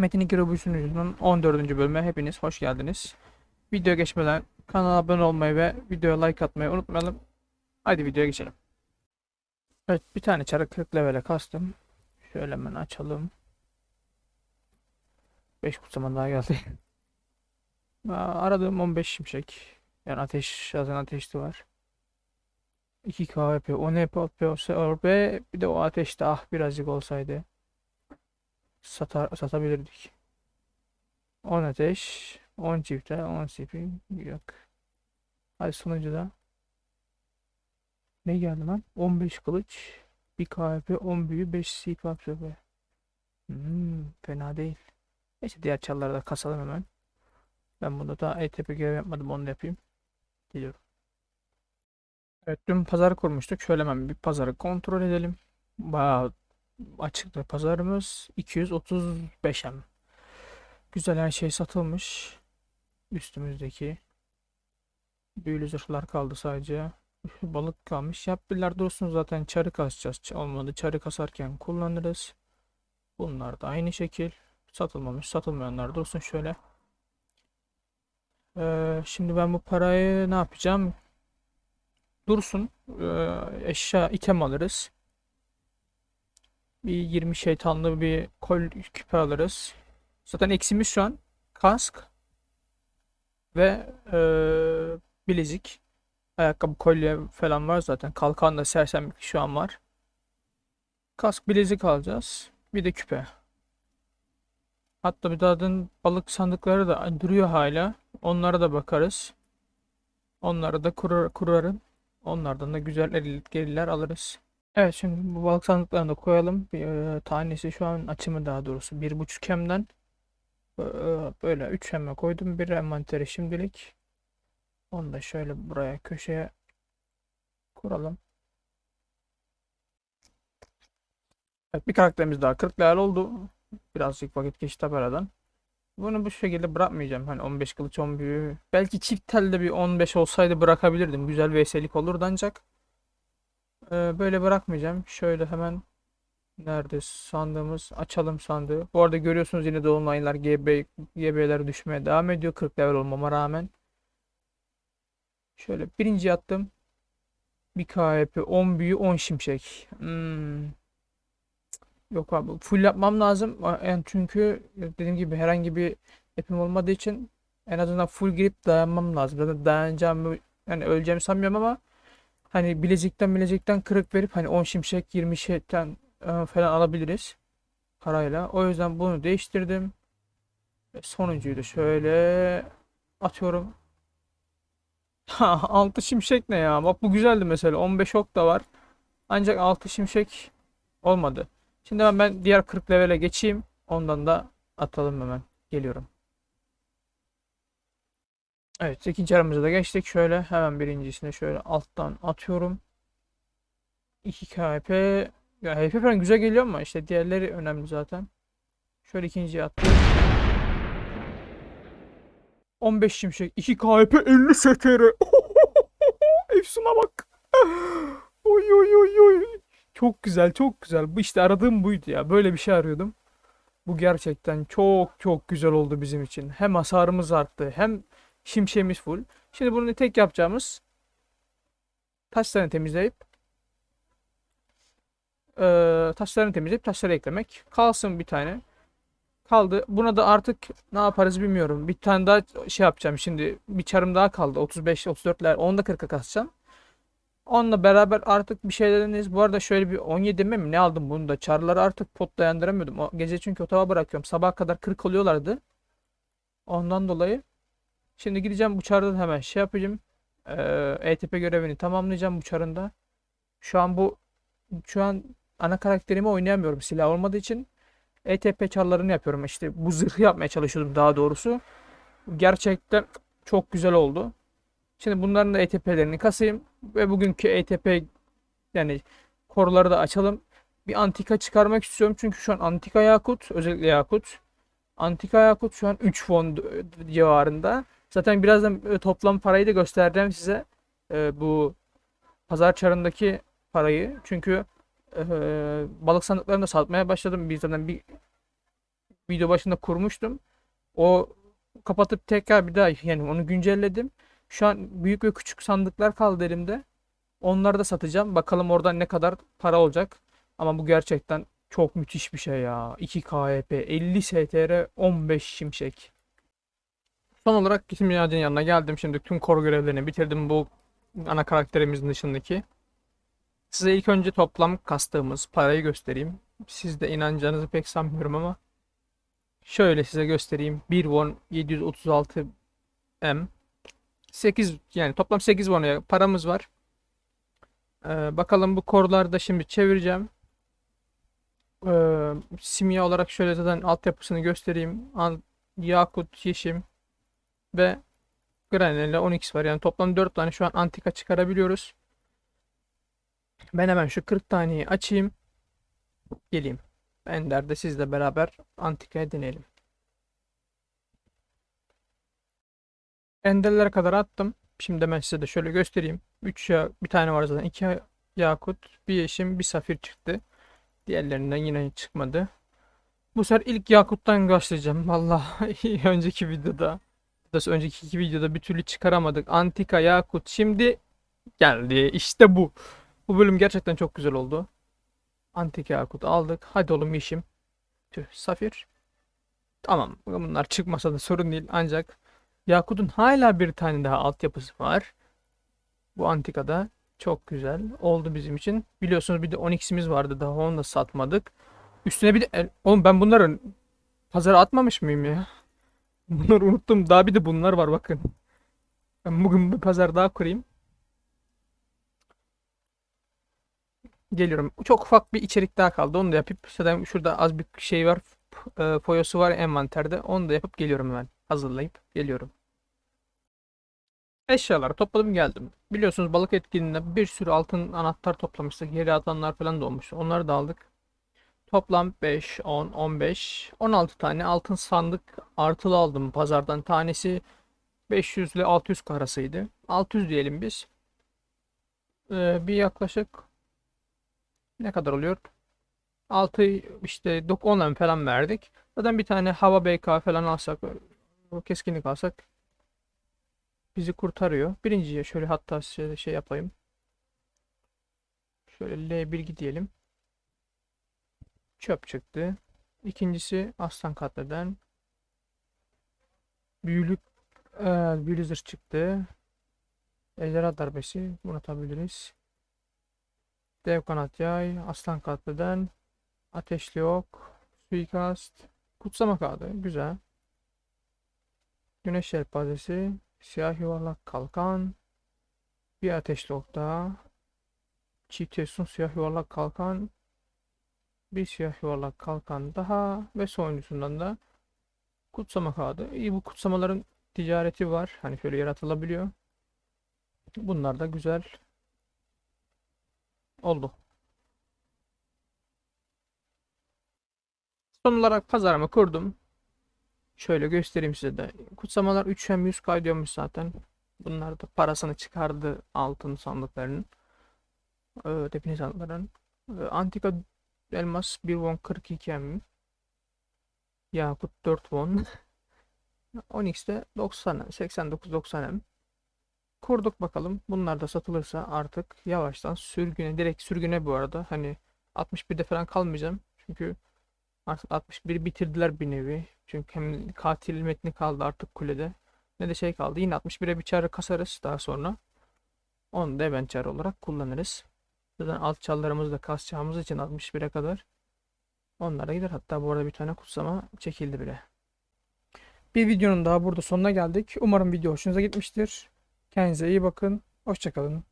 Metin 2 Rubu sunucunun 14. bölüme hepiniz hoş geldiniz. Video geçmeden kanala abone olmayı ve videoya like atmayı unutmayalım. Haydi videoya geçelim. Evet bir tane çarı 40 levele kastım. Şöyle hemen açalım. 5 kutsama daha geldi. Aradığım 15 şimşek. Yani ateş yazan ateşli var. 2 KVP, 10 EP, OP, bir de o ateşte ah birazcık olsaydı satar, satabilirdik. 10 ateş, 10 çifte, 10 CP yok. Hadi sonuncuda. Ne geldi lan? 15 kılıç, 1 KP, 10 büyü, 5 CP absorbe. Hmm, fena değil. Neyse diğer çalları da kasalım hemen. Ben bunda da ETP görev yapmadım onu da yapayım. Geliyorum. Evet dün pazar kurmuştuk. Şöyle hemen bir pazarı kontrol edelim. Bayağı açıkta pazarımız 235M. Güzel her şey satılmış. Üstümüzdeki büyülü zırhlar kaldı sadece. Balık kalmış. Yapbiler dursun zaten çarı kasacağız. Olmadı çarı kasarken kullanırız. Bunlar da aynı şekil. Satılmamış. Satılmayanlar dursun şöyle. Ee, şimdi ben bu parayı ne yapacağım? Dursun. Ee, eşya item alırız. Bir 20 şeytanlı bir kol küpe alırız. Zaten eksimiz şu an kask ve eee bilezik. Ayakkabı, kolye falan var zaten. Kalkan da sersemlik şu an var. Kask, bilezik alacağız. Bir de küpe. Hatta bir daha balık sandıkları da duruyor hala. Onlara da bakarız. Onları da kurar, kurarım. Onlardan da güzel el- gelirler alırız. Evet şimdi bu balık sandıklarını da koyalım. Bir, e, tanesi şu an açımı daha doğrusu. Bir buçuk hemden e, böyle 3 heme koydum. Bir envanteri şimdilik. Onu da şöyle buraya köşeye kuralım. Evet bir karakterimiz daha 40 level oldu. Birazcık vakit geçti aradan. Bunu bu şekilde bırakmayacağım. Hani 15 kılıç 10 büyü. Belki çift telde bir 15 olsaydı bırakabilirdim. Güzel VS'lik olurdu ancak. Ee, böyle bırakmayacağım. Şöyle hemen nerede sandığımız açalım sandığı. Bu arada görüyorsunuz yine dolunaylar GB GB'ler düşmeye devam ediyor 40 level olmama rağmen. Şöyle birinci attım. Bir KHP 10 büyü 10 şimşek. Hmm. Yok abi full yapmam lazım. Yani çünkü dediğim gibi herhangi bir yapım olmadığı için en azından full girip dayanmam lazım. Zaten dayanacağımı yani öleceğimi sanmıyorum ama Hani bilezikten bilezikten kırık verip hani 10 şimşek 20 şeyden e, falan alabiliriz parayla. O yüzden bunu değiştirdim. Ve sonuncuyu da şöyle atıyorum. Ha 6 şimşek ne ya? Bak bu güzeldi mesela. 15 ok da var. Ancak 6 şimşek olmadı. Şimdi ben, ben diğer 40 levele geçeyim. Ondan da atalım hemen. Geliyorum. Evet ikinci aramıza da geçtik. Şöyle hemen birincisine şöyle alttan atıyorum. 2 KHP. Ya HP falan güzel geliyor ama işte diğerleri önemli zaten. Şöyle ikinciye attım. 15 şimşek. 2 KHP 50 STR. Efsuna bak. Oy oy oy oy. Çok güzel çok güzel. Bu işte aradığım buydu ya. Böyle bir şey arıyordum. Bu gerçekten çok çok güzel oldu bizim için. Hem hasarımız arttı hem Şimşeğimiz full. Şimdi bunu tek yapacağımız taşlarını temizleyip e, taşlarını temizleyip taşları eklemek. Kalsın bir tane. Kaldı. Buna da artık ne yaparız bilmiyorum. Bir tane daha şey yapacağım şimdi. Bir çarım daha kaldı. 35 34'ler. Onu da 40'a kasacağım. Onunla beraber artık bir şeyleriniz. Bu arada şöyle bir 17 mi ne aldım bunu da. Çarları artık pot dayandıramıyordum. O gece çünkü otava bırakıyorum. Sabah kadar 40 oluyorlardı. Ondan dolayı Şimdi gideceğim bu çardan hemen şey yapacağım. Ee, ETP görevini tamamlayacağım bu çarında. Şu an bu şu an ana karakterimi oynayamıyorum silah olmadığı için. ETP çarlarını yapıyorum. İşte bu zırhı yapmaya çalışıyordum daha doğrusu. Gerçekten çok güzel oldu. Şimdi bunların da ETP'lerini kasayım ve bugünkü ETP yani koruları da açalım. Bir antika çıkarmak istiyorum çünkü şu an antika yakut özellikle yakut. Antika yakut şu an 3 fon civarında. Zaten birazdan e, toplam parayı da göstereceğim size. E, bu pazar çarındaki parayı. Çünkü e, balık sandıklarını da satmaya başladım. Bir zaten bir video başında kurmuştum. O kapatıp tekrar bir daha yani onu güncelledim. Şu an büyük ve küçük sandıklar kaldı elimde. Onları da satacağım. Bakalım oradan ne kadar para olacak. Ama bu gerçekten çok müthiş bir şey ya. 2 KHP, 50 STR, 15 şimşek. Son olarak Gitim Yağcı'nın yanına geldim. Şimdi tüm kor görevlerini bitirdim bu ana karakterimizin dışındaki. Size ilk önce toplam kastığımız parayı göstereyim. Siz de inanacağınızı pek sanmıyorum ama. Şöyle size göstereyim. 1 won 736 M. 8 yani toplam 8 won paramız var. Ee, bakalım bu korları da şimdi çevireceğim. Ee, simya olarak şöyle zaten altyapısını göstereyim. An Yakut, Yeşim ve Granele 10x var. Yani toplam 4 tane şu an antika çıkarabiliyoruz. Ben hemen şu 40 taneyi açayım. Geleyim. Ender'de sizle beraber antikaya deneyelim. Ender'lere kadar attım. Şimdi ben size de şöyle göstereyim. 3 ya bir tane var zaten. 2 yakut, bir yeşim, bir safir çıktı. Diğerlerinden yine çıkmadı. Bu sefer ilk yakuttan başlayacağım. Vallahi önceki videoda da önceki iki videoda bir türlü çıkaramadık. Antika yakut şimdi geldi. İşte bu. Bu bölüm gerçekten çok güzel oldu. Antika yakut aldık. Hadi oğlum yeşim. Tüh safir. Tamam bunlar çıkmasa da sorun değil. Ancak Yakut'un hala bir tane daha altyapısı var. Bu antikada çok güzel oldu bizim için. Biliyorsunuz bir de 10x'imiz vardı daha onu da satmadık. Üstüne bir de oğlum ben bunları pazara atmamış mıyım ya? Bunları unuttum. Daha bir de bunlar var bakın. Ben bugün bir pazar daha kurayım. Geliyorum. Çok ufak bir içerik daha kaldı. Onu da yapıp zaten şurada az bir şey var. E, foyosu var envanterde. Onu da yapıp geliyorum hemen. Hazırlayıp geliyorum. Eşyaları topladım geldim. Biliyorsunuz balık etkinliğinde bir sürü altın anahtar toplamıştık. Geri atanlar falan da olmuştu. Onları da aldık. Toplam 5, 10, 15, 16 tane altın sandık artılı aldım pazardan. Tanesi 500 ile 600 karasıydı. 600 diyelim biz. Ee, bir yaklaşık ne kadar oluyor? 6 işte 10 falan verdik. Zaten bir tane hava BK falan alsak keskinlik alsak bizi kurtarıyor. Birinciye şöyle hatta şöyle şey yapayım. Şöyle L1 diyelim. Çöp çıktı. İkincisi aslan katleden. Büyülük e, büyülü çıktı. Ejderha darbesi. Bunu atabiliriz. Dev kanat yay. Aslan katleden. Ateşli ok. Suikast. Kutsama kağıdı. Güzel. Güneş yelpazesi. Siyah yuvarlak kalkan. Bir ateşli ok daha. Yosun siyah yuvarlak kalkan. Bir siyah yuvarlak kalkan daha. Ve sonuncusundan da kutsama kağıdı. İyi bu kutsamaların ticareti var. Hani şöyle yaratılabiliyor. Bunlar da güzel oldu. Son olarak pazarımı kurdum. Şöyle göstereyim size de. Kutsamalar 3 hem 100 kaydıyormuş zaten. Bunlar da parasını çıkardı altın sandıklarının. Define sandıkların. Ee, antika elmas 1 won 42 hem. Yakut 4 won. Onyx'te 90 89 90 hem. Kurduk bakalım. Bunlar da satılırsa artık yavaştan sürgüne direkt sürgüne bu arada. Hani 61'de falan kalmayacağım. Çünkü artık 61 bitirdiler bir nevi. Çünkü hem katil metni kaldı artık kulede. Ne de şey kaldı. Yine 61'e bir çarı kasarız daha sonra. Onu da çarı olarak kullanırız. Zaten alt çallarımızı da kasacağımız için 61'e kadar. Onlara gider. Hatta bu arada bir tane kutsama çekildi bile. Bir videonun daha burada sonuna geldik. Umarım video hoşunuza gitmiştir. Kendinize iyi bakın. Hoşçakalın.